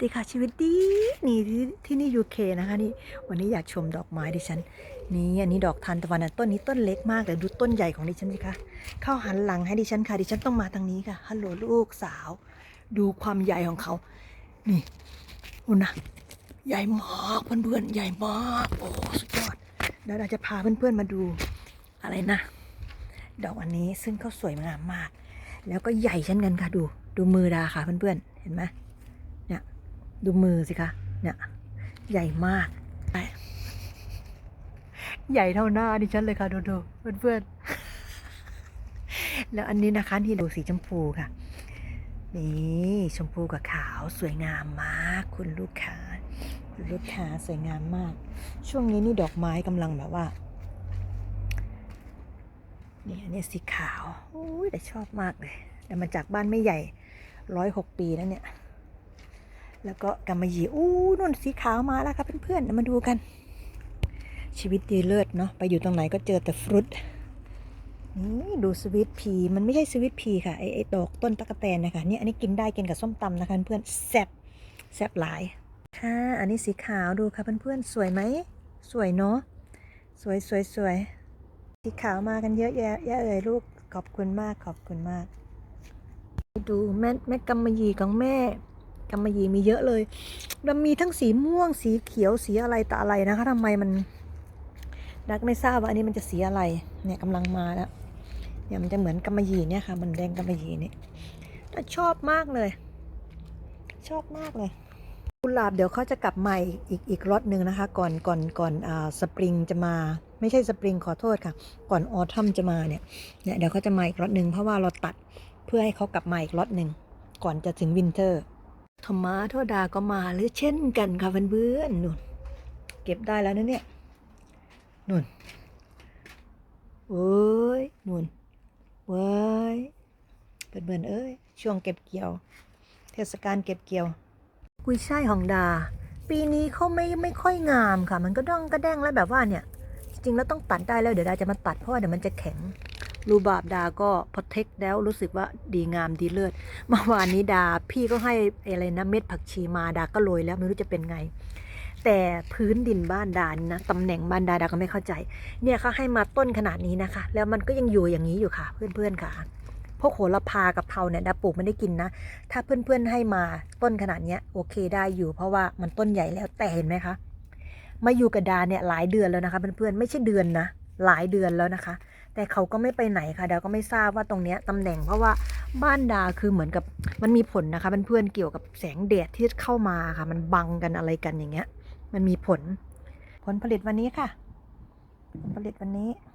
ดีค่ะชีวิตดีนี่ที่ที่นี่ยูเคนะคะนี่วันนี้อยากชมดอกไม้ดิฉัน นี่อันนี้ดอกทานตะวันต้นนี้ต้นเล็กมากแต่ดูต้นใหญ่ของดิฉันสิคะเข้าหันหลังให้ดิฉันค่ะดิฉันต้องมาทางนี้ค่ะฮัลโหลลูกสาว ดูความใหญ่ของเขา นี่อุนนะใหญ่มากเพื่อนๆใหญ่มากโอ้สุดยอดเดี๋ยวเราจะพาเพื่อนๆมาดูอะไรนะ ดอกอันนี้ซึ่งเขาสวยงามมาก แล้วก็ใหญ่เช่นกันค่ะดู ดูมือดาค่ะเพื่อนๆเห็นไหม ดูมือสิคะ เนี่ย ใหญ่มาก ใหญ่เท่าหน้าดิฉันเลยค่ะ ดูดูเพื่อนๆ แล้วอันนี้นะคะที่ดูสีชมพูค่ะ นี่ชมพูกับขาวสวยงามมาก คุณลูกค้าคุณลูกค้าสวยงามมาก ช่วงนี้นี่ดอกไม้กำลังแบบว่านี่อันนี้สีขาว อุ้ยแต่ชอบมากเลย แต่มาจากบ้านไม่ใหญ่ร้อยหกปีแล้วเนี่ย แล้วก็กำมะหยี่อู้นุ่นสีขาวมาแล้วครับเพื่อนๆเดี๋ยวมาดูกัน ชีวิตดีเลิศเนาะไปอยู่ตรงไหนก็เจอแต่ฟรุตนี่ดูสวิตพีมันไม่ใช่สวิตพีค่ะไอไอดอกต้นตะกะแตนนะคะเนี่ยอันนี้กินได้กินกับส้มตำนะคะเพื่อนแซ่บแซ่บหลายค่ะ อันนี้สีขาวดูค่ะเพื่อนๆสวยไหมสวยเนาะสวยสวยสวยสีขาวมากันเยอะแยะแยะเลยลูกขอบคุณมากขอบคุณมาก ดูแม่แม่กำมะหยี่ของแม่ กำมะหยี่มีเยอะเลยมันมีทั้งสีม่วงสีเขียวสีอะไรต่ออะไรนะคะทำไมมันดักไม่ทราบว่าอันนี้มันจะสีอะไรเนี่ยกำลังมาแล้วเนี่ยมันจะเหมือนกำมะหยี่เนี่ยค่ะ มันแดงกำมะหยี่นี่แต่ชอบมากเลย ชอบมากเลยกุหลาบเดี๋ยวเขาจะกลับมาอีกอีกอีกรถหนึ่งนะคะ ก่อนก่อนก่อนอ่าสปริงจะมาไม่ใช่สปริงขอโทษค่ะ ก่อนออทัมจะมาเนี่ยเนี่ยเดี๋ยวเขาจะมาอีกรถหนึ่งเพราะว่าเราตัดเพื่อให้เขากลับมาอีกรถหนึ่งก่อนจะถึงวินเทอร์ ทอมาโทดาก็มาหรือเช่นกันค่ะเพื่อนๆนู่น เก็บได้แล้วนะเนี่ยนู่นเว้ยนู่นเว้ยเพื่อนๆเอ้ยช่วงเก็บเกี่ยว เทศกาลเก็บเกี่ยว กุยช่ายของดา ปีนี้เขาไม่ไม่ค่อยงามค่ะ มันก็ด้องก็แด้งแล้วแบบว่าเนี่ย จริงๆแล้วต้องตัดได้แล้วเดี๋ยวดาจะมาตัดเพราะว่าเดี๋ยวมันจะแข็ง รูบาบดาก็พอเทคแล้วรู้สึกว่าดีงามดีเลิศเมื่อวานนี้ดาพี่ก็ให้อะไรนะเม็ดผักชีมาดาก็โรยแล้วไม่รู้จะเป็นไง แต่พื้นดินบ้านดานี่นะตำแหน่งบ้านดาดาก็ไม่เข้าใจ เนี่ยเขาให้มาต้นขนาดนี้นะคะ แล้วมันก็ยังอยู่อย่างนี้อยู่ค่ะ เพื่อนๆค่ะพวกโหระพากับเพราเนี่ยดาปลูกไม่ได้กินนะ ถ้าเพื่อนๆให้มาต้นขนาดเนี้ยโอเคได้อยู่เพราะว่ามันต้นใหญ่แล้วแต่เห็นไหมคะมาอยู่กับดาเนี่ยหลายเดือนแล้วนะคะเพื่อนๆไม่ใช่เดือนนะ หลายเดือนแล้วนะคะ แต่เขาก็ไม่ไปไหนค่ะดาก็ไม่ทราบว่าตรงเนี้ยตำแหน่งเพราะว่าบ้านดาคือเหมือนกับมันมีผลนะคะเพื่อนๆเกี่ยวกับแสงแดดที่เข้ามาค่ะ มันบังกันอะไรกันอย่างเงี้ย มันมีผล ผลผลิตวันนี้ค่ะ ผลผลิตวันนี้